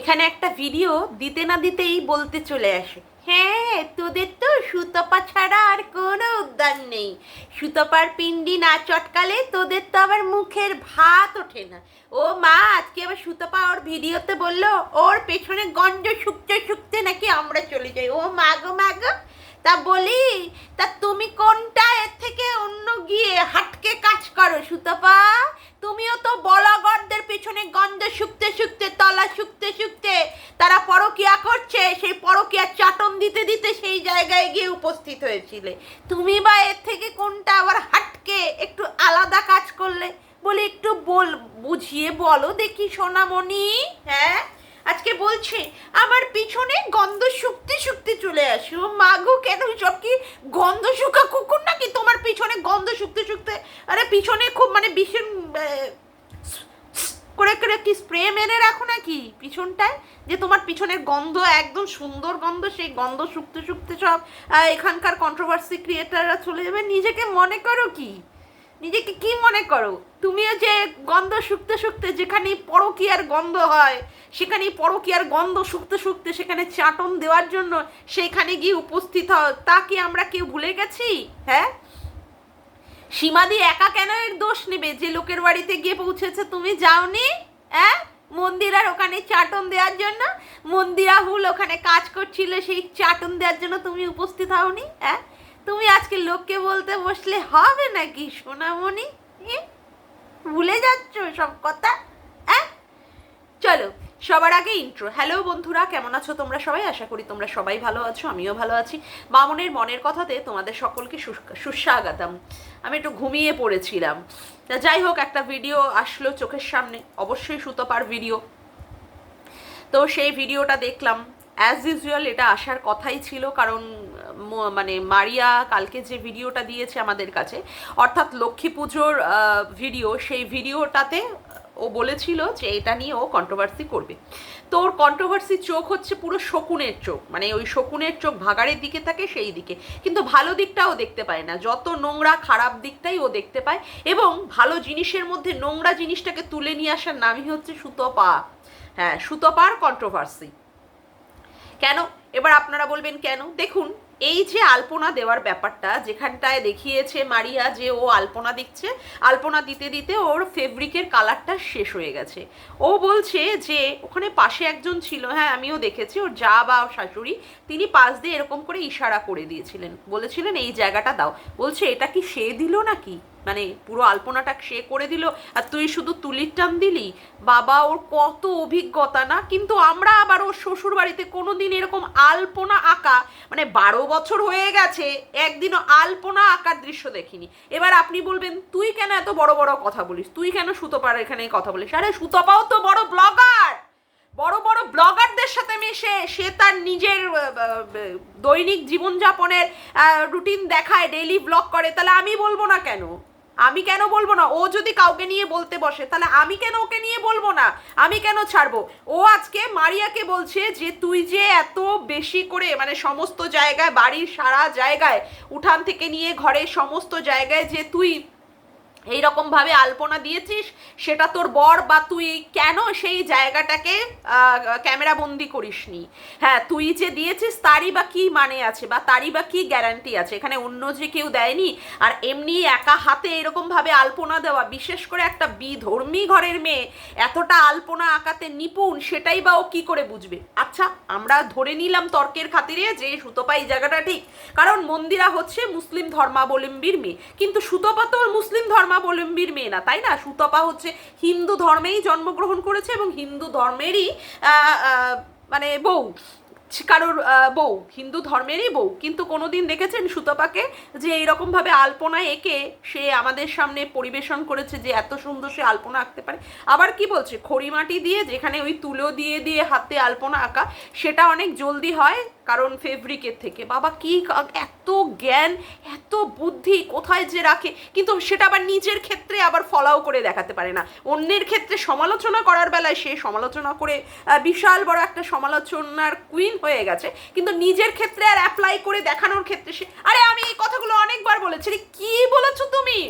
এখানে একটা ভিডিও দিতে না দিতেই বলতে চলে আসে। হ্যাঁ তোদের তো সুতপা ছাড়া আর কোনো উদ্যান নেই। সুতপার পিন্ডি না চটকালে তোদের তো আবার মুখের ভাত ওঠে না। ও মা, আজকে আবার সুতপা ওর ভিডিওতে বলল, ওর পেছনে গঞ্জ শুকতে শুকতে নাকি আমরা চলে যাই। ও মাগো মাগো তা বলি, তা তুমি কোনটা এর থেকে অন্য গিয়ে হাটকে কাজ করো, সুতপা? তুমিও তো বলগরদের পিছনে গন্ধ শুকতে শুকতে, তলা শুকতে শুকতে তারা পরকিয়া করছে, সেই পরকিয়া চাটন দিতে দিতে সেই জায়গায় গিয়ে উপস্থিত হয়েছিলে। তুমি বা এর থেকে কোনটা আবার হাটকে একটু আলাদা কাজ করলে? বলে একটু বল, বুঝিয়ে বলো দেখি সোনামণি হ্যাঁ? আজকে বলছে, আমার পিছনে গন্ধ শুকতে শুকতে চলে আসো। মাগো কেন সব কি গন্ধ শুকা কুকুর নাকি? তোমার পিছনে গন্ধ শুকতে শুকতে, আরে পিছনে খুব মানে ভীষণ করে করে কি স্প্রে মেরে রাখো নাকি পিছনটায়? যে তোমার পিছনের গন্ধ, একদম সুন্দর গন্ধ, সেই গন্ধ শুকতে শুকতে সব এখানকার কন্ট্রোভার্সি ক্রিয়েটাররা চলে যাবে। নিজেকে মনে করো কি? নিজেকে কি মনে করো? তুমিও যে গন্ধ শুকতে শুকতে যেখানে পরকিয়ার গন্ধ হয় সেখানে পরকিয়ার গন্ধ শুকতে শুকতে সেখানে চাটন দেওয়ার জন্য সেখানে গিয়ে উপস্থিত হও, তা কি আমরা কেউ ভুলে গেছি? হ্যাঁ? সীমাদি একা কেন এর দোষ নেবে? যে লোকের বাড়িতে গিয়ে পৌঁছেছে, তুমি যাওনি? হ্যাঁ মন্দিরার ওখানে চাটন দেওয়ার জন্য? মন্দিরা হুল ওখানে কাজ করছিল, সেই চাটন দেওয়ার জন্য তুমি উপস্থিত হওনি? হ্যাঁ তুমি আজকে লোককে বলতে বসলে হবে নাকি, সোনামণি? ভুলে যাচ্ছ সব কথা? হ্যাঁ চলো, সবার আগে ইন্ট্রো হ্যালো বন্ধুরা, কেমন আছো তোমরা সবাই? আশা করি তোমরা সবাই ভালো আছো, আমিও ভালো আছি। মামনের মনের কথাতে তোমাদের সকলকে সুস- সুস্বাগতম। আমি একটু ঘুমিয়ে পড়েছিলাম। তা যাই হোক, একটা ভিডিও আসলো চোখের সামনে, অবশ্যই সুতপার ভিডিও তো সেই ভিডিওটা দেখলাম। অ্যাজ ইউজুয়াল এটা আসার কথাই ছিল, কারণ মানে মারিয়া কালকে যে ভিডিওটা দিয়েছে আমাদের কাছে, অর্থাৎ লক্ষ্মী পুজোর ভিডিও, সেই ভিডিওটাতে ও বলেছিল যে এটা নিয়ে ও কন্ট্রোভার্সি করবে। তো ওর কন্ট্রোভার্সি চোখ হচ্ছে পুরো শকুনের চোখ মানে ওই শকুনের চোখ ভাগাড়ের দিকে থাকে, সেই দিকে। কিন্তু ভালো দিকটাও দেখতে পায় না। যত নোংরা, খারাপ দিকটাই ও দেখতে পায় এবং ভালো জিনিসের মধ্যে নোংরা জিনিসটাকে তুলে নিয়ে আসার নামই হচ্ছে সুতপা। হ্যাঁ সুতপার কন্ট্রোভার্সি কেন? এবার আপনারা বলবেন কেন? দেখুন এই যে আলপনা দেওয়ার ব্যাপারটা, যেখানটায় দেখিয়েছে মারিয়া যে ও আলপনা দিচ্ছে, আলপনা দিতে দিতে ওর ফেব্রিকের কালারটা শেষ হয়ে গেছে। ও বলছে যে, ওখানে পাশে একজন ছিল হ্যাঁ আমিও দেখেছি, ওর যা বা শাশুড়ি, তিনি পাশ দিয়ে এরকম করে ইশারা করে দিয়েছিলেন। বলেছিলেন, এই জায়গাটা দাও। বলছে, এটা কি সে দিল নাকি? মানে পুরো আলপনাটা সে করে দিল, আর তুই শুধু তুলির টান দিলি? বাবা, ওর কত অভিজ্ঞতা না? কিন্তু আমরা আবার ওর শ্বশুর বাড়িতে কোনোদিন এরকম আলপনা আঁকা মানে বারো বছর হয়ে গেছে, একদিনও আলপনা আঁকার দৃশ্য দেখিনি। এবার আপনি বলবেন, তুই কেন এত বড় বড় কথা বলিস? তুই কেন সুতপার এখানে কথা বলিস? আরে, সুতপাও তো বড় ব্লগার! বড় বড় ব্লগারদের সাথে মিশে সে তার নিজের দৈনিক জীবনযাপনের রুটিন দেখায়, ডেইলি ব্লগ করে। তাহলে আমি বলব না কেন? আমি কেন বলব না? ও যদি কাউকে নিয়ে বলতে বসে, তাহলে আমি কেন ওকে নিয়ে বলব না? আমি কেন ছাড়বো? ও আজকে মারিয়াকে বলছে যে, তুই যে এত বেশি করে মানে সমস্ত জায়গায়, বাড়ির সারা জায়গায়, উঠান থেকে নিয়ে ঘরের সমস্ত জায়গায় যে তুই এইরকম ভাবে আলপনা দিয়েছিস, সেটা তোর বর বা তুই কেন সেই জায়গাটাকে ক্যামেরা বন্দি করিসনি? হ্যাঁ তুই যে দিয়েছিস তারই বা কি মানে আছে বা তারই বা কি গ্যারান্টি আছে? এখানে অন্য যে কেউ দেয়নি, আর এমনি একা হাতে এরকম ভাবে আলপনা দেওয়া, বিশেষ করে একটা বিধর্মী ঘরের মেয়ে, এতটা আলপনা আঁকাতে নিপুণ, সেটাই বা ও কি করে বুঝবে? আচ্ছা আমরা ধরে নিলাম তর্কের খাতিরে যে সুতপা এই জায়গাটা ঠিক, কারণ মন্দিরা হচ্ছে মুসলিম ধর্মাবলম্বীর মেয়ে। কিন্তু সুতোপা তো মুসলিম মুসলিম ধর্মাবলম্বীর মেয়ে না, তাই না? সুতপা হচ্ছে হিন্দু ধর্মেই জন্মগ্রহণ করেছে এবং হিন্দু ধর্মেরই মানে বউ। কারোর বউ, হিন্দু ধর্মেরই বউ, কিন্তু কোনোদিন দেখেছেন সুতপাকে যে এইরকমভাবে আলপনা এঁকে সে আমাদের সামনে পরিবেশন করেছে যে এত সুন্দর সে আলপনা আঁকতে পারে? আবার কি বলছে? খড়িমাটি দিয়ে যেখানে ওই তুলো দিয়ে দিয়ে হাতে আলপনা আঁকা, সেটা অনেক জলদি হয় কারণ ফেব্রিকের থেকে। বাবা, কি এত জ্ঞান, এত বুদ্ধি কোথায় যে রাখে? কিন্তু সেটা আবার নিজের ক্ষেত্রে আবার ফলাও করে দেখাতে পারে না। অন্যের ক্ষেত্রে সমালোচনা করার বেলায় সে সমালোচনা করে বিশাল বড় একটা সমালোচনার কুইন হয়ে গেছে, কিন্তু নিজের ক্ষেত্রে আর অ্যাপ্লাই করে দেখানোর ক্ষেত্রে সে আরে আমি এই কথাগুলো অনেকবার বলেছি, আরে কি বলেছ তুমি?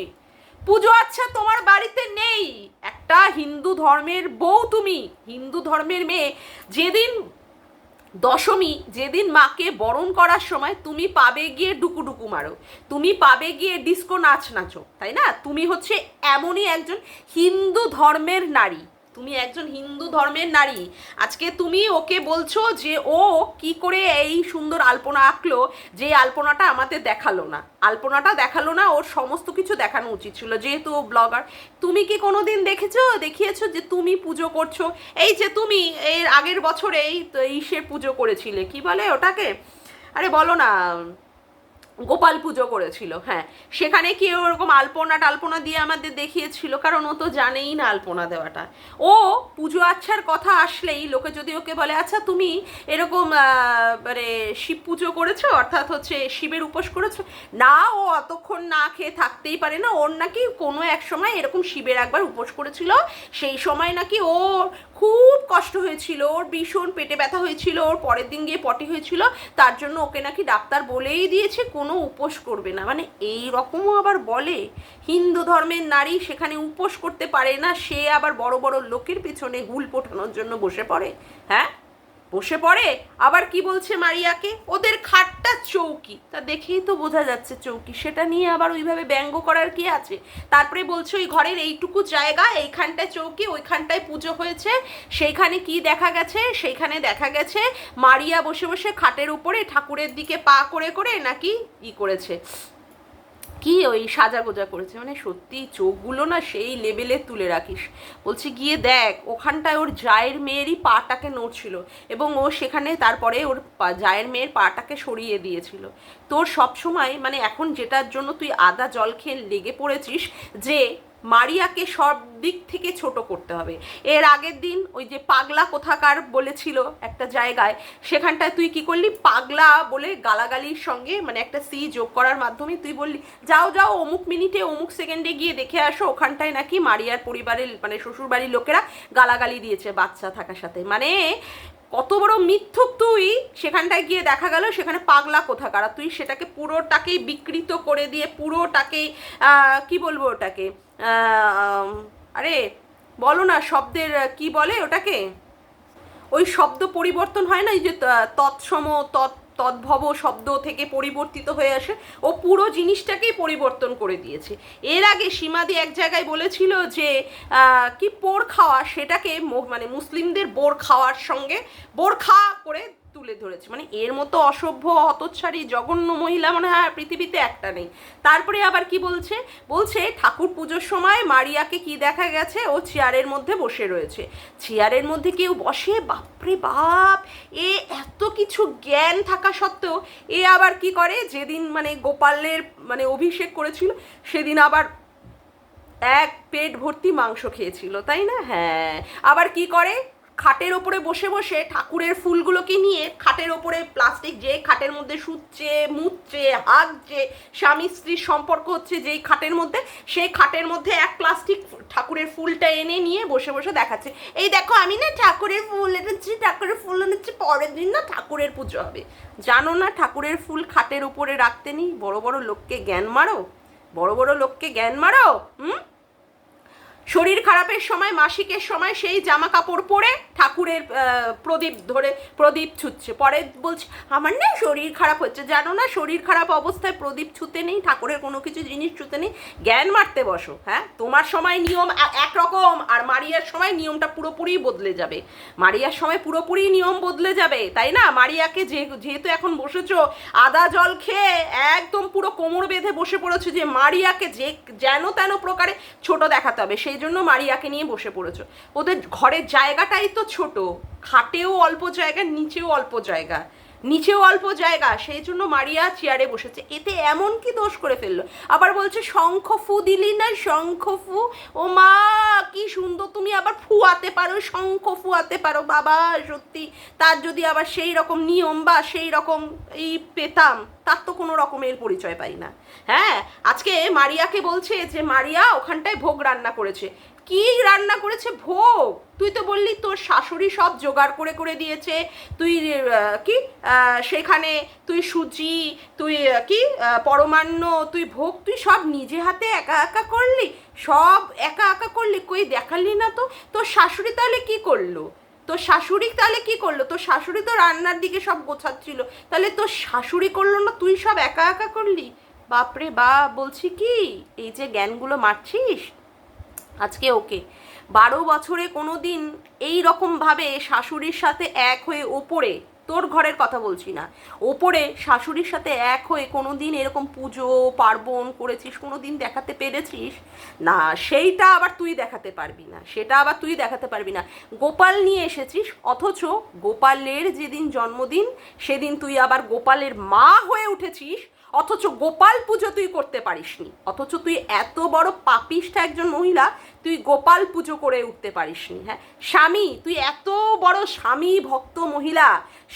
পুজো আচ্ছা তোমার বাড়িতে নেই। একটা হিন্দু ধর্মের বউ তুমি, হিন্দু ধর্মের মেয়ে। যেদিন দশমী, যেদিন মাকে বরণ করার সময় তুমি পাবে গিয়ে ডুকুডুকু মারো, তুমি পাবে গিয়ে ডিস্কো নাচ নাচো, তাই না? তুমি হচ্ছে এমনই একজন হিন্দু ধর্মের নারী। তুমি একজন হিন্দু ধর্মের নারী। আজকে তুমি ওকে বলছো যে ও কি করে এই সুন্দর আলপনা আঁকলো, যে আলপনাটা আমাদের দেখাল না। আলপনাটা দেখাল না, ওর সমস্ত কিছু দেখানো উচিত ছিল। যেহেতু ও ব্লগার তুমি কি কোনো দিন দেখেছ? দেখিয়েছো যে তুমি পুজো করছ? এই যে তুমি, এর আগের বছরে এই ইসের পুজো করেছিলে। কি বলে ওটাকে? আরে বলো না। গোপাল পুজো করেছিল হ্যাঁ। সেখানে কি ওরকম আলপনা টালপনা দিয়ে আমাদের দেখিয়েছিল? কারণ ও তো জানেই না আলপনা দেওয়াটা। ও পুজো আচ্ছার কথা আসলেই লোকে যদি ওকে বলে আচ্ছা তুমি এরকম মানে শিব পুজো করেছ? অর্থাৎ হচ্ছে শিবের উপোস করেছ? না, ও অতক্ষণ না খেয়ে থাকতেই পারে না। ওর নাকি কোনো এক সময় এরকম শিবের একবার উপোস করেছিল। সেই সময় নাকি ওর খুব কষ্ট হয়েছিল। ওর ভীষণ পেটে ব্যথা হয়েছিল। ওর পরের দিন গিয়ে পটি হয়েছিল। তার জন্য ওকে নাকি ডাক্তার বলেই দিয়েছে। কোনো উপোস করবে না। মানে এই রকমও আবার বলে, হিন্দু ধর্মের নারী সেখানে উপোস করতে পারে না, সে আবার বড় বড় লোকের পেছনে হুল পোঠানোর জন্য বসে পড়ে হ্যাঁ? বসে পড়ে, আবার কি বলছে মারিয়াকে? ওদের খাটটা চৌকি। তা দেখেই তো বোঝা যাচ্ছে চৌকি। সেটা নিয়ে আবার ওইভাবে ব্যঙ্গ করার কি আছে? তারপরে বলছে ওই ঘরের এইটুকু জায়গা, এইখানটায় চৌকি, ওইখানটায় পুজো হয়েছে। সেইখানে কি দেখা গেছে? সেইখানে দেখা গেছে মারিয়া বসে বসে খাটের উপরে ঠাকুরের দিকে পা করে করে নাকি ই করেছে। কি ওই সাজা গোজা করেছে? মানে সত্যি চোখগুলো না সেই লেভেলে তুলে রাখিস। বলছি, গিয়ে দেখ, ওখানটায় ওর জায়ের মেয়েরই পাটাকে নড়ছিল এবং ও সেখানে তারপরে ওর জায়ের মেয়ের পাটাকে সরিয়ে দিয়েছিল। তোর সবসময় মানে এখন যেটার জন্য তুই আদা জল খেয়ে লেগে পড়েছিস যে মারিয়াকে সব দিক থেকে ছোট করতে হবে। এর আগের দিন ওই যে পাগলা কোথাকার বলেছিল একটা জায়গায়, সেখানটায় তুই কি করলি? পাগলা বলে গালাগালির সঙ্গে মানে একটা সি যোগ করার মাধ্যমে তুই বললি, যাও যাও, অমুক মিনিটে, অমুক সেকেন্ডে গিয়ে দেখে আসো, ওখানটায় নাকি মারিয়ার পরিবারের মানে শ্বশুরবাড়ির লোকেরা গালাগালি দিয়েছে বাচ্চা থাকার সাথে। মানে কত বড় মিথ্যুক তুই, সেখানটায় গিয়ে দেখা গেল সেখানে পাগলা কোথাকার। তুই সেটাকে পুরোটাকেই বিকৃত করে দিয়ে পুরোটাকেই কি বলব ওটাকে? আরে, বলো না, শব্দের কি বলে ওটাকে? ওই শব্দ পরিবর্তন হয় না, এই যে তৎসম, তৎ, তদ্ভব শব্দ থেকে পরিবর্তিত হয়ে আসে, ও পুরো জিনিসটাকেই পরিবর্তন করে দিয়েছে। এর আগে সীমাদি এক জায়গায় বলেছিল যে কি পোর খাওয়া, সেটাকে মানে মুসলিমদের বোর খাওয়ার সঙ্গে, বোর খা করে তুলে ধরেছে। মানে এর মতো অসভ্য হতচ্ছাড়ি জঘন্য মহিলা মনে হয় পৃথিবীতে একটা নেই। তারপরে আবার কি বলছে? বলছে, ঠাকুর পুজোর সময় মারিয়াকে কি দেখা গেছে? ও চেয়ারের মধ্যে বসে রয়েছে। চেয়ারের মধ্যে কেউ বসে? বাপরে বাপ! এ এত কিছু জ্ঞান থাকা সত্ত্বেও এ আবার কি করে? যেদিন মানে গোপালের মানে অভিষেক করেছিল, সেদিন আবার এক পেট ভর্তি মাংস খেয়েছিল, তাই না? হ্যাঁ। আবার কি করে? খাটের ওপরে বসে বসে ঠাকুরের ফুলগুলোকে নিয়ে খাটের ওপরে প্লাস্টিক যে খাটের মধ্যে শুচ্ছে মুচ্ছে হাগছে স্বামী স্ত্রীর সম্পর্ক হচ্ছে যেই খাটের মধ্যে, সেই খাটের মধ্যে এক প্লাস্টিক ঠাকুরের ফুলটা এনে নিয়ে বসে বসে দেখাচ্ছে। এই দেখো, আমি না ঠাকুরের ফুল এনেছি, ঠাকুরের ফুল এনেছি, পরের দিন না ঠাকুরের পুজো হবে। জানো না, ঠাকুরের ফুল খাটের উপরে রাখতে নেই? বড় বড় লোককে জ্ঞান মারো? বড় বড় লোককে জ্ঞান মারো? হুম? শরীর খারাপের সময়, মাসিকের সময় সেই জামা কাপড় পরে ঠাকুরের প্রদীপ ধরে, প্রদীপ ছুটছে পরে বলছে, আমার না শরীর খারাপ হচ্ছে। জানো না, শরীর খারাপ অবস্থায় প্রদীপ ছুতে নেই, ঠাকুরের কোনো কিছু জিনিস ছুতে নেই। জ্ঞান মারতে বসো হ্যাঁ? তোমার সময় নিয়ম একরকম, আর মারিয়ার সময় নিয়মটা পুরোপুরি বদলে যাবে। মারিয়ার সময় পুরোপুরি নিয়ম বদলে যাবে, তাই না? মারিয়াকে যে, যেহেতু এখন বসেছো, আদা জল খেয়ে একদম পুরো কোমর বেঁধে বসে পড়েছো যে, মারিয়াকে যে, যেন তেন প্রকারে ছোট দেখাতে হবে। সেই জন্য মারিয়াকে নিয়ে বসে পড়েছো। ওদের ঘরের জায়গাটাই তো ছোট। খাটেও অল্প জায়গা, নিচেও অল্প জায়গা। নিচেও অল্প জায়গা সেই জন্য মারিয়া চেয়ারে বসেছে। এতে এমন কি দোষ করে ফেলল? আবার বলছে, শঙ্খ ফু দিলি না, শঙ্খ ফু, ও মা কি সুন্দর তুমি আবার ফুয়াতে পারো, শঙ্খ ফুয়াতে পারো, বাবা, সত্যি। তার যদি আবার সেই রকম নিয়ম বা সেই রকম এই পেতাম, তার তো কোনো রকমের পরিচয় পাই না। হ্যাঁ আজকে মারিয়াকে বলছে যে, মারিয়া, ওখানটায় ভোগ রান্না করেছে। কি রান্না করেছে ভোগ? তুই তো বললি তোর শাশুড়ি সব জোগাড় করে করে দিয়েছে। তুই কি সেখানে তুই সুজি, তুই কি পরমান্ন, তুই ভোগ, তুই সব নিজে হাতে একা একা করলি? সব একা একা করলি? কই দেখালি না তো? তোর শাশুড়ি তাহলে কি করল? তোর শাশুড়ি তাহলে কি করল? তোর শাশুড়ি তো রান্নার দিকে সব গোছাচ্ছিল। তাহলে তোর শাশুড়ি করল না? তুই সব একা একা করলি? বাপরে বা বলছি কি? এই যে জ্ঞানগুলো মারছিস? আজকে ওকে। বারো বছরে কোনো দিন এই রকমভাবে শাশুড়ির সাথে এক হয়ে ওপরে, তোর ঘরের কথা বলছি না, ওপরে শাশুড়ির সাথে এক হয়ে কোনো দিন এরকম পুজো, পার্বণ করেছিস কোনো দিন দেখাতে পেরেছিস? না, সেইটা আবার তুই দেখাতে পারবি না, সেটা আবার তুই দেখাতে পারবি না। গোপাল নিয়ে এসেছিস, অথচ গোপালের যেদিন জন্মদিন, সেদিন তুই আবার গোপালের মা হয়ে উঠেছিস অথচ গোপাল পুজো তুই করতে পারিসনি। অথচ তুই এত বড় পাপিষ্ঠ একজন মহিলা, তুই গোপাল পুজো করে উঠতে পারিসনি হ্যাঁ? স্বামী, তুই এত বড় স্বামী ভক্ত মহিলা,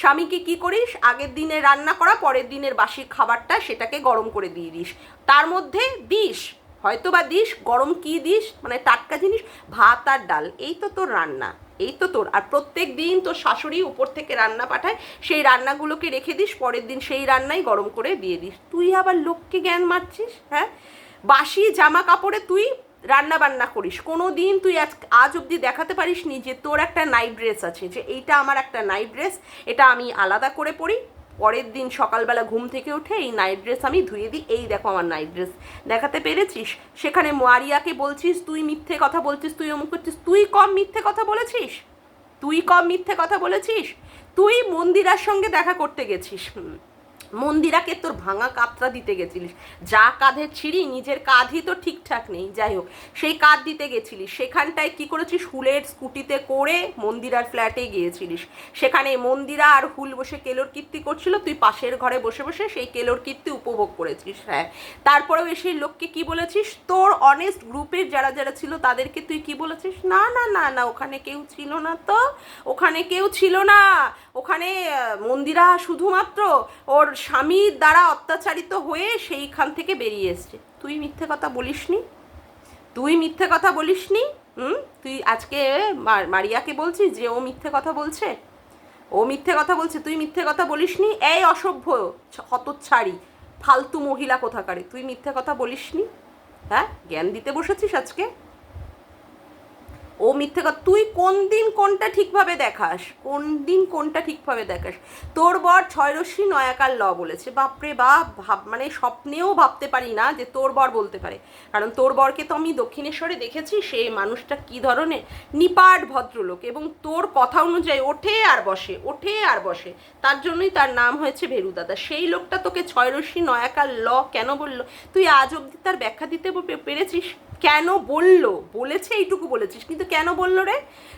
স্বামীকে কি করিস? আগের দিনে রান্না করা, পরের দিনের বাসি খাবারটা সেটাকে গরম করে দিয়ে দিস। তার মধ্যে দিস হয়তো বা দিস, গরম কি দিস? মানে টাটকা জিনিস, ভাত আর ডাল, এই তো তোর রান্না। এই তো তোর। আর প্রত্যেক দিন তোর শাশুড়ি উপর থেকে রান্না পাঠায়, সেই রান্নাগুলোকে রেখে দিস, পরের দিন সেই রান্নাই গরম করে দিয়ে দিস। তুই আবার লোককে জ্ঞান মারছিস হ্যাঁ? বাসি জামা কাপড়ে তুই রান্না বান্না করিস। কোনো দিন তুই আজ আজ অবধি দেখাতে পারিস নি যে তোর একটা নাইট ড্রেস আছে, যে এইটা আমার একটা নাইট ড্রেস, এটা আমি আলাদা করে পরি পরের দিন সকালবেলা ঘুম থেকে উঠে এই নাইট ড্রেস আমি ধুয়ে দিই। এই দেখো আমার নাইট ড্রেস দেখাতে পেরেছিস? সেখানে মারিয়াকে বলছিস, তুই মিথ্যে কথা বলছিস, তুই অমুক করছিস, তুই কম মিথ্যে কথা বলেছিস? তুই কম মিথ্যে কথা বলেছিস? তুই মন্দিরার সঙ্গে দেখা করতে গেছিস। মন্দিরাকে তোর ভাঙা কাতরা দিতে গেছিলিস। যা কাঁধে ছিঁড়ি, নিজের কাঁধই তো ঠিকঠাক নেই। যাই হোক, সেই কাঁধ দিতে গেছিলিস। সেখানটায় কি করেছিস? হুলের স্কুটিতে করে মন্দিরার ফ্ল্যাটে গিয়েছিলিস। সেখানে মন্দিরা আর হুল বসে কেলোর কীর্তি করছিল। তুই পাশের ঘরে বসে বসে সেই কেলোর কীর্তি উপভোগ করেছিস। হ্যাঁ তারপরেও এসে লোককে কি বলেছিস? তোর অনেস্ট গ্রুপের যারা যারা ছিল, তাদেরকে তুই কি বলেছিস? না না না না, ওখানে কেউ ছিল না তো। ওখানে কেউ ছিল না। ওখানে মন্দিরা শুধুমাত্র ওর স্বামীর দ্বারা অত্যাচারিত হয়ে সেইখান থেকে বেরিয়ে এসছে। তুই মিথ্যে কথা বলিসনি? তুই মিথ্যে কথা বলিসনি? হুম? তুই আজকে মারিয়াকে বলছিস যে ও মিথ্যে কথা বলছে? ও মিথ্যে কথা বলছে, তুই মিথ্যে কথা বলিসনি? এই অসভ্য হতচ্ছাড়ি, ফালতু মহিলা কোথাকারে, তুই মিথ্যে কথা বলিসনি? হ্যাঁ? জ্ঞান দিতে বসেছিস আজকে? ও মিথ্যে কথা। তুই কোন দিন কোনটা ঠিকভাবে দেখাস? কোন দিন কোনটা ঠিকভাবে দেখাস? তোর বর ছয়রশ্মি নয়াকার ল বলেছে। বাপরে বাপ, ভাব মানে স্বপ্নেও ভাবতে পারি না যে তোর বর বলতে পারে। কারণ তোর বরকে তো আমি দক্ষিণেশ্বরে দেখেছি, সে মানুষটা কি ধরনের? নিপাট ভদ্রলোক এবং তোর কথা অনুযায়ী ওঠে আর বসে, ওঠে আর বসে। তার জন্যই তার নাম হয়েছে ভেরুদাদা। সেই লোকটা তোকে ছয়রশ্মি নয়াকার ল কেন বলল? তুই আজ অবধি তার ব্যাখ্যা দিতে পেরেছিস? কেন বলল? বলেছে, এইটুকু বলেছিস। কিন্তু কেন বলল রে?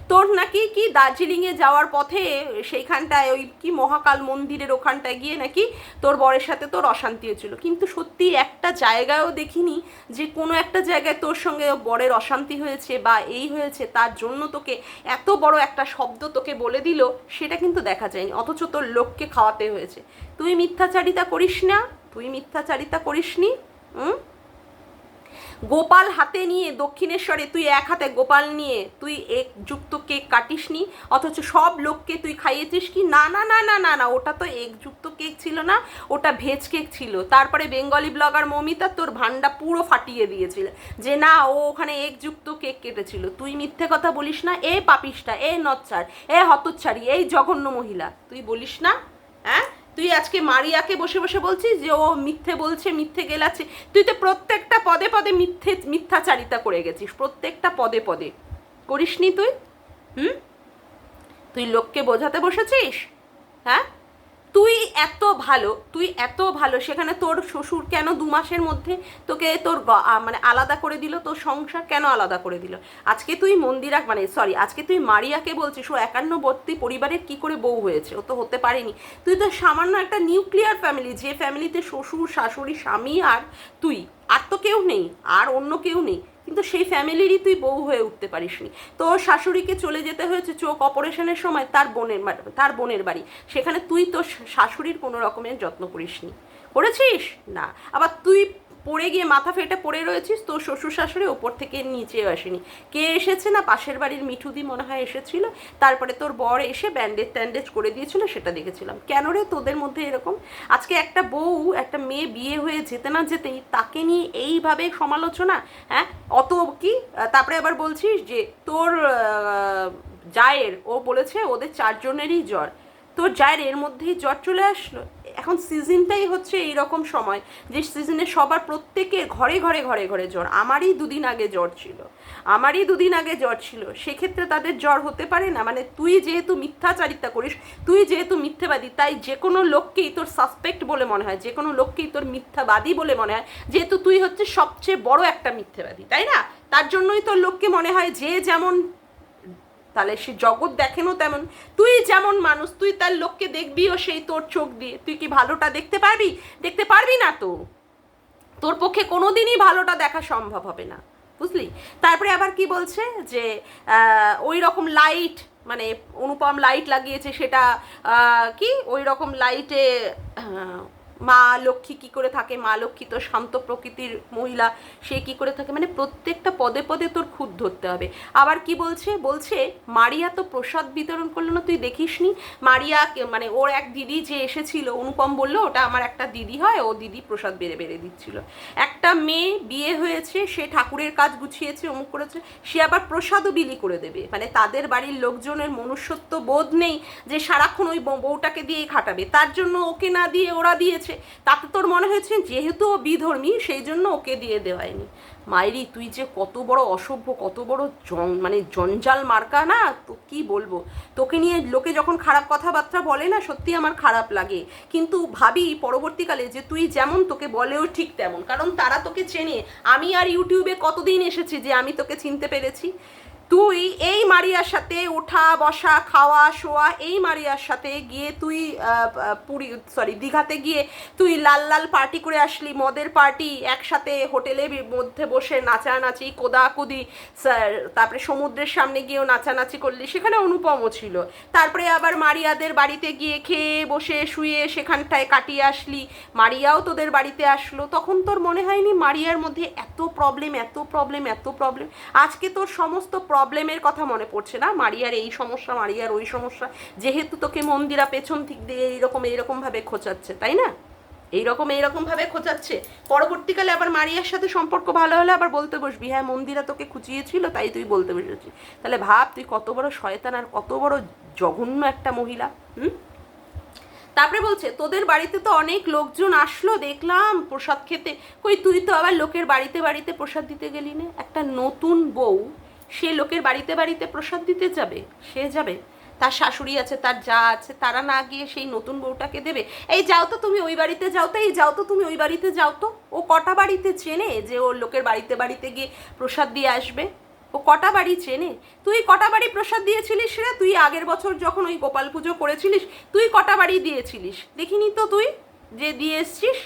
তোর নাকি কি দার্জিলিংয়ে যাওয়ার পথে সেইখানটায় ওই কি মহাকাল মন্দিরের ওখানটায় গিয়ে নাকি তোর বরের সাথে তোর অশান্তি হয়েছিল? কিন্তু সত্যি একটা জায়গায়ও দেখিনি যে কোনো একটা জায়গায় তোর সঙ্গে বরের অশান্তি হয়েছে বা এই হয়েছে, তার জন্য তোকে এত বড় একটা শব্দ তোকে বলে দিল, সেটা কিন্তু দেখা যায়নি। অথচ তোর লোককে খাওয়াতে হয়েছে। তুই মিথ্যাচারিতা করিস না? তুই মিথ্যাচারিতা করিসনি? হুম গোপাল হাতে নিয়ে দক্ষিণেশ্বরে তুই এক হাতে গোপাল নিয়ে তুই এক যুক্ত কেক কাটিসনি? অথচ সব লোককে তুই খাইয়েছিস কি? না না না না না না, ওটা তো একযুক্ত কেক ছিল না, ওটা ভেজ কেক ছিল। তারপরে বেঙ্গলি ব্লগার মমিতা তোর ভান্ডা পুরো ফাটিয়ে দিয়েছিল যে না, ও ওখানে একযুক্ত কেক কেটেছিল। তুই মিথ্যে কথা বলিস না, এ পাপিসটা এ নচ্ছার এ হতচ্ছাড়ি, এই জঘন্য মহিলা। তুই বলিস না হ্যাঁ? তুই আজকে মারিয়াকে বসে বসে বলছিস যে ও মিথ্যে বলছে, মিথ্যে গেলাচ্ছে? তুই তো প্রত্যেকটা পদে পদে মিথ্যে, মিথ্যাচারিতা করে গেছিস, প্রত্যেকটা পদে পদে। করিসনি তুই? হুম? তুই লোককে বোঝাতে বসেছিস? হ্যাঁ? তুই এত ভালো, তুই এত ভালো, সেখানে তোর শ্বশুর কেন দু মাসের মধ্যে তোকে তোর মানে আলাদা করে দিল, তোর সংসার কেন আলাদা করে দিল? আজকে তুই মন্দিরা মানে সরি আজকে তুই মারিয়াকে বলছিস, ও একান্নবর্তী পরিবারের কি করে বউ হয়েছে? ও তো হতে পারেনি। তুই তো সামান্য একটা নিউক্লিয়ার ফ্যামিলি যে ফ্যামিলিতে শ্বশুর, শাশুড়ি, স্বামী আর তুই, আর তো কেউ নেই, আর অন্য কেউ নেই। কিন্তু সেই ফ্যামিলিরই তুই বউ হয়ে উঠতে পারিসনি। তো শাশুড়িকে চলে যেতে হয়েছে চোখ অপারেশনের সময় তার বোনের তার বোনের বাড়ি। সেখানে তুই তো শাশুড়ির কোনো রকমের যত্ন করিসনি। করেছিস? না। আবার তুই পড়ে গিয়ে মাথা ফেটে পড়ে রয়েছিস, তোর শ্বশুর শাশুড়ি ওপর থেকে নিচে আসেনি। কে এসেছে না পাশের বাড়ির মিঠুদি মনে হয় এসেছিল? তারপরে তোর বর এসে ব্যান্ডেজ ট্যান্ডেজ করে দিয়েছিল, সেটা দেখেছিলাম। কেন রে তোদের মধ্যে এরকম? আজকে একটা বউ, একটা মেয়ে বিয়ে হয়ে যেতে না যেতেই তাকে নিয়ে এইভাবে সমালোচনা হ্যাঁ? অত কি? তারপরে আবার বলছিস যে তোর জায়ের, ও বলেছে ওদের চারজনেরই জ্বর। তোর জায়ের এর মধ্যেই জ্বর চলে আসলো? এখন সিজনটাই হচ্ছে এইরকম সময় যে সিজনে সবার প্রত্যেকের ঘরে ঘরে ঘরে ঘরে জ্বর। আমারই দুদিন আগে জ্বর ছিল। আমারই দুদিন আগে জ্বর ছিল। সেক্ষেত্রে তাদের জ্বর হতে পারে না। মানে তুই যেহেতু মিথ্যাচারিতা করিস, তুই যেহেতু মিথ্যেবাদী, তাই যে কোনো লোককেই তোর সাসপেক্ট বলে মনে হয় যে কোনো লোককেই তোর মিথ্যাবাদী বলে মনে হয়, যেহেতু তুই হচ্ছে সবচেয়ে বড় একটা মিথ্যেবাদী, তাই না? তার জন্যই তোর লোককে মনে হয় যে যেমন তাহলে সে জগৎ দেখেনও তেমন। তুই যেমন মানুষ, তুই তার লোককে দেখবিও সেই তোর চোখ দিয়ে। তুই কি ভালোটা দেখতে পারবি? দেখতে পারবি না তো। তোর পক্ষে কোনোদিনই ভালোটা দেখা সম্ভব হবে না। বুঝলি? তারপরে আবার কি বলছে? যে ওই রকম লাইট মানে অনুপম লাইট লাগিয়েছে সেটা কি? ওই রকম লাইটে মা লক্ষ্মী কি করে থাকে? মা লক্ষ্মী তো শান্ত প্রকৃতির মহিলা, সে কি করে থাকে? মানে প্রত্যেকটা পদে পদে তোর খুদ ধরতে হবে। আবার কি বলছে? বলছে, মারিয়া তো প্রসাদ বিতরণ করল না, তুই দেখিসনি? মারিয়া মানে ওর এক দিদি যে এসেছিল, অনুপম বলল, ওটা আমার একটা দিদি হয়, ও দিদি প্রসাদ বেড়ে বেড়ে দিচ্ছিল। একটা মেয়ে বিয়ে হয়েছে, সে ঠাকুরের কাজ গুছিয়েছে, অমুক করেছে, সে আবার প্রসাদও বিলি করে দেবে। মানে তাদের বাড়ির লোকজনের মনুষ্যত্ব বোধ নেই যে সারাক্ষণ ওই বউ- বউটাকে দিয়েই খাটাবে। তার জন্য ওকে না দিয়ে ওরা দিয়েছে। তাতে তোর মনে হয়েছে যেহেতু ও বিধর্মী, সেই জন্য ওকে দিয়ে দেওয়ায়নি। মাইরি, তুই যে কত বড় অসভ্য, কত বড় জন মানে জঞ্জাল মার্কা না, তো কি বলব? তোকে নিয়ে লোকে যখন খারাপ কথাবার্তা বলে না সত্যি আমার খারাপ লাগে। কিন্তু ভাবি পরবর্তীকালে যে তুই যেমন তোকে বলেও ঠিক তেমন। কারণ তারা তোকে চেনে। আমি আর ইউটিউবে কতদিন এসেছি যে আমি তোকে চিনতে পেরেছি? তুই এই মারিয়ার সাথে ওঠা বসা, খাওয়া, শোয়া, এই মারিয়ার সাথে গিয়ে তুই পুরী সরি দীঘাতে গিয়ে তুই লাল লাল পার্টি করে আসলি, মদের পার্টি একসাথে হোটেলে মধ্যে বসে নাচানাচি, কোদাকুদি তারপরে সমুদ্রের সামনে গিয়েও নাচানাচি করলি, সেখানে অনুপমও ছিল। তারপরে আবার মারিয়াদের বাড়িতে গিয়ে খেয়ে, বসে, শুয়ে সেখানটায় কাটিয়ে আসলি, মারিয়াও তোদের বাড়িতে আসলো। তখন তোর মনে হয়নি মারিয়ার মধ্যে এত প্রবলেম এত প্রবলেম এত প্রবলেম আজকে তোর সমস্ত প্রবলেমের কথা মনে পড়ছে না। মারিয়ার এই সমস্যা, মারিয়ার ওই সমস্যা। যেহেতু তোকে মন্দিরা পেছন দিক দিয়ে এইরকম, এইরকমভাবে খোঁচাচ্ছে, তাই না? এইরকম এইরকম ভাবে খোঁচাচ্ছে। পরবর্তীকালে আবার মারিয়ার সাথে সম্পর্ক ভালো হলে আবার বলতে বসবি হ্যাঁ মন্দিরা তোকে খুঁচিয়েছিল, তাই তুই বলতে বসেছিস তাহলে ভাব, তুই কত বড় শয়তান আর কত বড় জঘন্য একটা মহিলা, হুম? তারপরে বলছে, তোদের বাড়িতে তো অনেক লোকজন আসলো, দেখলাম প্রসাদ খেতে। কই, তুই তো আবার লোকের বাড়িতে বাড়িতে প্রসাদ দিতে গেলি না? একটা নতুন বউ সে লোকের বাড়িতে বাড়িতে প্রসাদ দিতে যাবে, সে যাবে। তার শাশুড়ি আছে, তার যা আছে, তারা না গিয়ে সেই নতুন বউটাকে দেবে। এই যাও তো তুমি ওই বাড়িতে, যাও তো, এই যাও তো তুমি ওই বাড়িতে, যাও তো। ও কটা বাড়িতে চেনে যে ওর লোকের বাড়িতে বাড়িতে গিয়ে প্রসাদ দিয়ে আসবে? ও কটা বাড়ি চেনে? তুই কটা বাড়ি প্রসাদ দিয়েছিলিস রে? তুই আগের বছর যখন ওই গোপাল পুজো করেছিলিস, তুই কটা বাড়ি দিয়েছিলিস? দেখিনি তো তুই? যে দিয়ে এসছিস?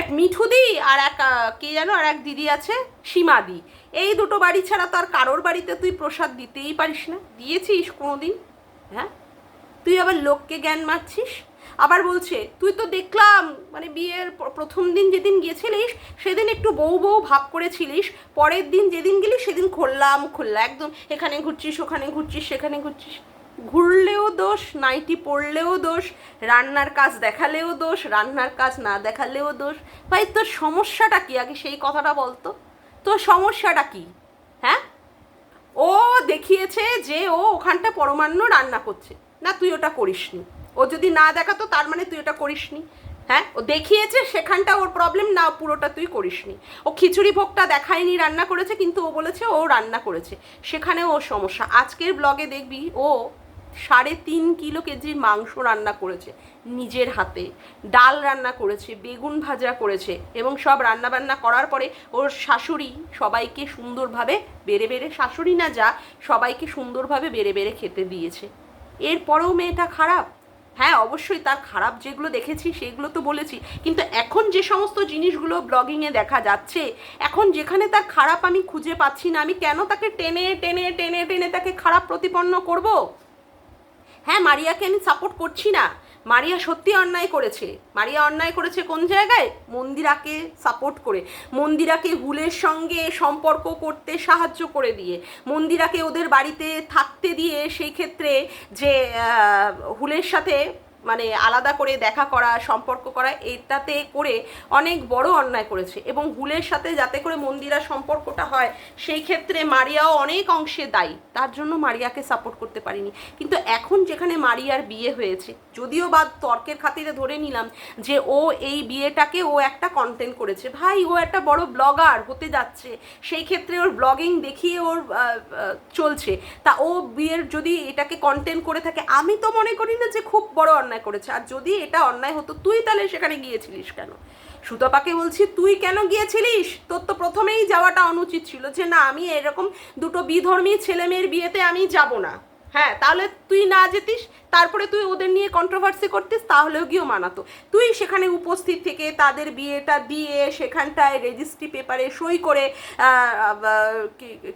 এক মিঠুদি আর এক কে যেন আর এক দিদি আছে সীমাদি এই দুটো বাড়ি ছাড়া তো আর কারোর বাড়িতে তুই প্রসাদ দিতেই পারিস না। দিয়েছিস কোনোদিন? হ্যাঁ? তুই আবার লোককে জ্ঞান মারছিস? আবার বলছে, তুই তো দেখলাম মানে বিয়ের প্রথম দিন যেদিন গিয়েছিলিস, সেদিন একটু বউ বউ ভাব করেছিলিস। পরের দিন যেদিন গেলি, সেদিন খুললাম খুললা একদম এখানে ঘুরছিস, ওখানে ঘুরছিস, সেখানে ঘুরছিস। ঘুরলেও দোষ, নাইটি পড়লেও দোষ, রান্নার কাজ দেখালেও দোষ, রান্নার কাজ না দেখালেও দোষ। ভাই, তোর সমস্যাটা কি? আগে সেই কথাটা বলতো তোর সমস্যাটা কি? হ্যাঁ? ও দেখিয়েছে যে ও ওখানটা পরমান্ন রান্না করছে। না, তুই ওটা করিসনি। ও যদি না দেখাতো, তার মানে তুই ওটা করিসনি। হ্যাঁ? ও দেখিয়েছে, সেখানটা ওর প্রবলেম না, পুরোটা তুই করিসনি। ও খিচুড়ি ভোগটা দেখায়নি, রান্না করেছে, কিন্তু ও বলেছে ও রান্না করেছে। সেখানে ওর সমস্যা। আজকের ব্লগে দেখবি ও সাড়ে তিন কিলো কেজির মাংস রান্না করেছে নিজের হাতে। ডাল রান্না করেছে, বেগুন ভাজা করেছে এবং সব রান্না বান্না করার পরে ওর শাশুড়ি সবাইকে সুন্দরভাবে বেড়ে বেড়ে, শাশুড়ি না যা, সবাইকে সুন্দরভাবে বেড়ে বেড়ে খেতে দিয়েছে। এরপরেও মেয়েটা খারাপ? হ্যাঁ অবশ্যই তার খারাপ যেগুলো দেখেছি সেগুলো তো বলেছি। কিন্তু এখন যে সমস্ত জিনিসগুলো ব্লগিংয়ে দেখা যাচ্ছে, এখন যেখানে তার খারাপ আমি খুঁজে পাচ্ছি না, আমি কেন তাকে টেনে টেনে টেনে টেনে তাকে খারাপ প্রতিপন্ন করব? হ্যাঁ মারিয়াকে আমি সাপোর্ট করছি না। মারিয়া সত্যি অন্যায় করেছে। মারিয়া অন্যায় করেছে কোন জায়গায়? মন্দিরাকে সাপোর্ট করে। মন্দিরাকে হুলের সঙ্গে সম্পর্ক করতে সাহায্য করে দিয়ে। মন্দিরাকে ওদের বাড়িতে থাকতে দিয়ে সেই ক্ষেত্রে যে হুলের সাথে মানে আলাদা করে দেখা করা, সম্পর্ক করা এটাতে করে অনেক বড় অন্যায় করেছে। এবং হুলের সাথে যাতে করে মন্দিরা সম্পর্কটা হয়, সেই ক্ষেত্রে মারিয়াও অনেক অংশে দায়ী। তার জন্য মারিয়াকে সাপোর্ট করতে পারিনি। কিন্তু এখন যেখানে মারিয়ার বিয়ে হয়েছে, যদিও বা তর্কের খাতিরে ধরে নিলাম যে ও এই বিয়েটাকে ও একটা কন্টেন্ট করেছে। ভাই, ও একটা বড় ব্লগার হতে যাচ্ছে। সেই ক্ষেত্রে ওর ব্লগিং দেখিয়ে ওর চলছে। তা ও বিয়ের যদি এটাকে কন্টেন্ট করে থাকে, আমি তো মনে করি না যে খুব বড় অন্যায় করেছে। আর যদি এটা অন্যায় হতো, তুই তাহলে সেখানে গিয়েছিলিস কেন? সুতপাকে বলছি, তুই কেন গিয়েছিলিস? তোর তো প্রথমেই যাওয়াটা অনুচিত ছিল যে, না, আমি এরকম দুটো বিধর্মী ছেলে মেয়ের বিয়েতে আমি যাব না। হ্যাঁ তাহলে তুই না যেতিস তারপরে তুই ওদের নিয়ে কন্ট্রোভার্সি করতিস, তাহলেও গিয়েও মানাতো। তুই সেখানে উপস্থিত থেকে তাদের বিয়েটা দিয়ে সেখানটায় রেজিস্ট্রি পেপারে সই করে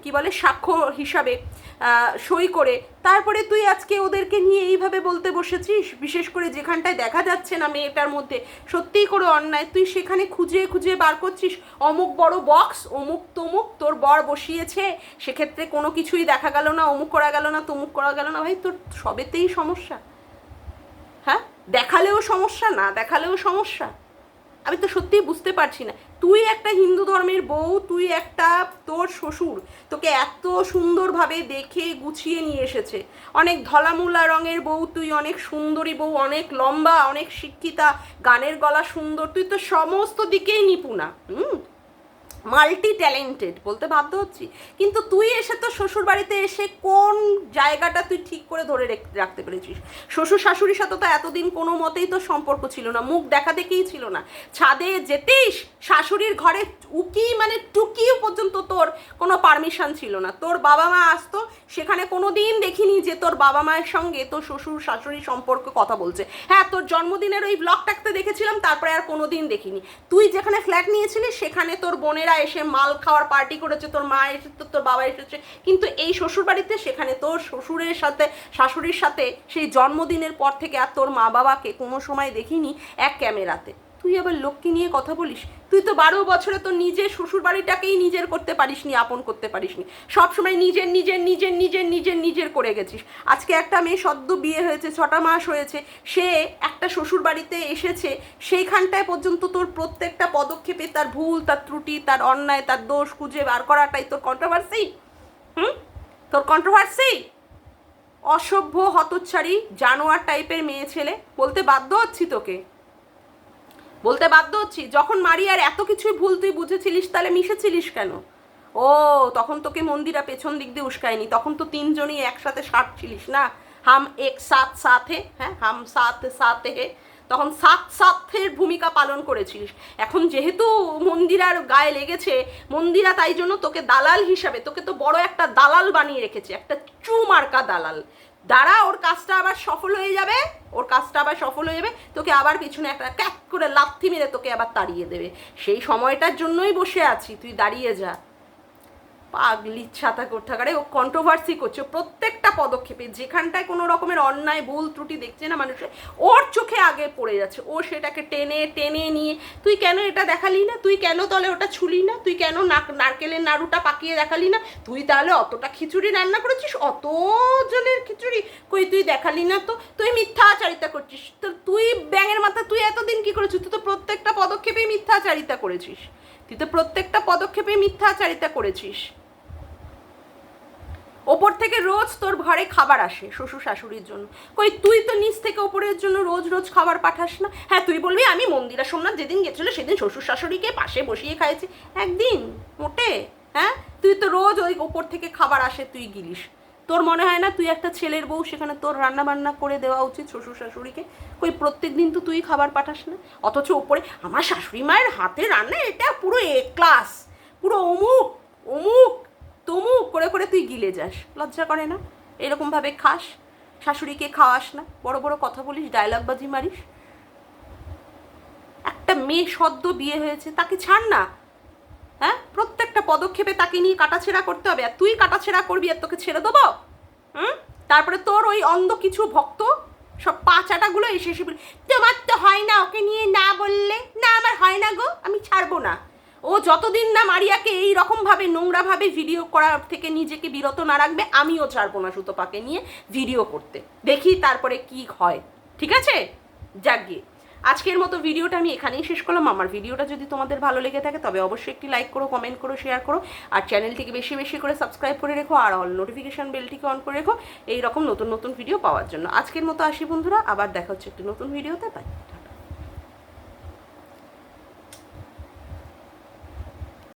কি বলে, সাক্ষ্য হিসাবে সই করে, তারপরে তুই আজকে ওদেরকে নিয়ে এইভাবে বলতে বসেছিস? বিশেষ করে যেখানটায় দেখা যাচ্ছে না মেয়েটার মধ্যে। সত্যিই করে অন্যায়। তুই সেখানে খুঁজে খুঁজে বার করছিস। অমুক বড় বক্স অমুক তমুক, তোর বর বসিয়েছে। সেক্ষেত্রে কোনো কিছুই দেখা গেল না, অমুক করা গেল না, তমুক করা গেল না। ভাই, তোর সবেতেই সমস্যা। হ্যাঁ? দেখালেও সমস্যা, না দেখালেও সমস্যা। আমি তো সত্যিই বুঝতে পারছি না। তুই একটা হিন্দু ধর্মের বউ, তুই একটা তোর শ্বশুর, তোকে এত সুন্দরভাবে দেখে গুছিয়ে নিয়ে এসেছে। অনেক ধলামুলা রঙের বউ, তুই অনেক সুন্দরী বউ, অনেক লম্বা, অনেক শিক্ষিতা, গানের গলা সুন্দর, তুই তো সমস্ত দিকেই নিপুণা, হুম? মাল্টি ট্যালেন্টেড বলতে বাধ্য হচ্ছি। কিন্তু তুই এসে তো শ্বশুর বাড়িতে এসে কোন জায়গাটা তুই ঠিক করে ধরে রেখ- রাখতে পেরেছিস? শ্বশুর শাশুড়ির সাথে তো এতদিন কোনো মতেই তো সম্পর্ক ছিল না, মুখ দেখা দেখেই ছিল না। ছাদে যেতেইস, শাশুড়ির ঘরে উকি মানে টুকি পর্যন্ত তোর কোনো পারমিশন ছিল না। তোর বাবা মা আসতো, সেখানে কোনো দিন দেখিনি যে তোর বাবা মায়ের সঙ্গে তোর শ্বশুর শাশুড়ি সম্পর্কে কথা বলছে। হ্যাঁ তোর জন্মদিনের ওই ব্লগটাতে দেখেছিলাম, তারপরে আর কোনো দিন দেখিনি। তুই যেখানে ফ্ল্যাট নিয়েছিলিস, সেখানে তোর বোনেরা এসে মাল খাওয়ার পার্টি করেছে, তোর মা এসেছে, তোর বাবা এসেছে। কিন্তু এই শ্বশুর বাড়িতে সেখানে তোর শ্বশুরের সাথে, শাশুড়ির সাথে সেই জন্মদিনের পর থেকে আর তোর মা বাবাকে কোনো সময় দেখিনি এক ক্যামেরাতে। তুই আবার লোককে নিয়ে কথা বলিস? তুই তো বারো বছরে তো নিজের শ্বশুর বাড়িটাকেই নিজের করতে পারিসনি, আপন করতে পারিসনি। সবসময় নিজের নিজের নিজের নিজের নিজের নিজের করে গেছিস। আজকে একটা মেয়ে সদ্য বিয়ে হয়েছে, ছটা মাস হয়েছে, সে একটা শ্বশুর বাড়িতে এসেছে, সেইখানটায় পর্যন্ত তোর প্রত্যেকটা পদক্ষেপে তার ভুল, তার ত্রুটি, তার অন্যায়, তার দোষ খুঁজে বার করাটাই তোর কন্ট্রোভার্সি হুম? তোর কন্ট্রোভার্সি অসভ্য, হতচ্ছাড়ি, জানোয়ার টাইপের মেয়ে ছেলে, বলতে বাধ্য হচ্ছি তোকে। বলতে বাধ্য হচ্ছি, যখন মারিয়ার এত কিছুই ভুল তুই বুঝেছিলিস, তাহলে মিশেছিলিস কেন? ও, তখন তোকে মন্দিরা পেছন দিক দিয়ে উস্কায়নি, তখন তো তিনজনই একসাথে সাত ছিলিস না? হাম এক সাথ সাথে হ্যাঁ হাম সাত সাথে হে, তখন সাত সাথের ভূমিকা পালন করেছিলিস। এখন যেহেতু মন্দিরার গায়ে লেগেছে, মন্দিরা তাই জন্য তোকে দালাল হিসাবে, তোকে তো বড় একটা দালাল বানিয়ে রেখেছে, একটা চু মার্কা দালাল। দাঁড়া, ওর কাজটা আবার সফল হয়ে যাবে, ওর কাজটা আবার সফল হয়ে যাবে, তোকে আবার পিছনে একটা ক্যাক করে লাথি মেরে তোকে আবার তাড়িয়ে দেবে। সেই সময়টার জন্যই বসে আছি, তুই দাঁড়িয়ে যা। পাগলি ছাতা করতে কোথাকারে ও কন্ট্রোভার্সি করছে। প্রত্যেকটা পদক্ষেপে যেখানটায় কোনো রকমের অন্যায়, ভুল ত্রুটি দেখছে না মানুষের ওর চোখে আগে পড়ে যাচ্ছে। ও সেটাকে টেনে টেনে নিয়ে, তুই কেন এটা দেখালি না? তুই কেন তলে ওটা ছুলি না? তুই কেন নারকেলের নাড়ুটা পাকিয়ে দেখালি না? তুই তাহলে অতটা খিচুড়ি রান্না করেছিস? অত জনের খিচুড়ি? কই তুই দেখালি না তো? তুই মিথ্যাচারিতা করছিস। তো তুই ব্যাঙের মাথা, তুই এতদিন কি করেছিস? তুই তো প্রত্যেকটা পদক্ষেপেই মিথ্যাচারিতা করেছিস। তুই তো প্রত্যেকটা পদক্ষেপে মিথ্যাচারিতা করেছিস। ওপর থেকে রোজ তোর ঘরে খাবার আসে শ্বশুর শাশুড়ির জন্য। কই, তুই তো নিচ থেকে ওপরের জন্য রোজ রোজ খাবার পাঠাস না। হ্যাঁ তুই বলবি আমি মন্দিরা সোমনাথ যেদিন গেছিল সেদিন শ্বশুর শাশুড়িকে পাশে বসিয়ে খাইয়েছি। একদিন, মোটে হ্যাঁ? তুই তো রোজ ওই ওপর থেকে খাবার আসে, তুই গিলিস। তোর মনে হয় না তুই একটা ছেলের বউ, সেখানে তোর রান্না বান্না করে দেওয়া উচিত শ্বশুর শাশুড়িকে? কই, প্রত্যেক দিন তো তুই খাবার পাঠাস না। অথচ ওপরে আমার শাশুড়ি মায়ের হাতে রান্না, এটা পুরো এ ক্লাস পুরো অমুক অমুক। তমুক করে করে তুই গিলে যাস, লজ্জা করে না? এরকমভাবে খাস, শাশুড়িকে খাওয়াস না, বড় বড় কথা বলিস ডায়লগবাজি মারিস। একটা মেয়ে সদ্য বিয়ে হয়েছে, তাকে ছাড় না। হ্যাঁ? প্রত্যেকটা পদক্ষেপে তাকে নিয়ে কাটাছেড়া করতে হবে, আর তুই কাটাছেড়া করবি আর তোকে ছেড়ে দেবো? হুম? তারপরে তোর ওই অন্ধ কিছু ভক্ত, সব পাচাটাগুলো এসে এসে তোমার তো হয় না, ওকে নিয়ে না বললে? না, আমার হয় না গো, আমি ছাড়বো না। ও যতদিন না মারিয়াকে এই রকমভাবে নোংরাভাবে ভিডিও করার থেকে নিজেকে বিরত না রাখবে, আমিও ছাড়বো না সুতপাকে নিয়ে ভিডিও করতে। দেখি তারপরে কি হয়। ঠিক আছে? যাক গিয়ে। আজকের মতো ভিডিওটা আমি এখানেই শেষ করলাম। আমার ভিডিওটা যদি তোমাদের ভালো লেগে থাকে, তবে অবশ্যই একটি লাইক করো কমেন্ট করো শেয়ার করো, আর চ্যানেলটিকে বেশি বেশি করে সাবস্ক্রাইব করে রেখো, আর অল নোটিফিকেশন বেলটিকে অন করে রেখো এই রকম নতুন নতুন ভিডিও পাওয়ার জন্য। আজকের মতো আসি বন্ধুরা, আবার দেখা হচ্ছে একটি নতুন ভিডিওতে পাই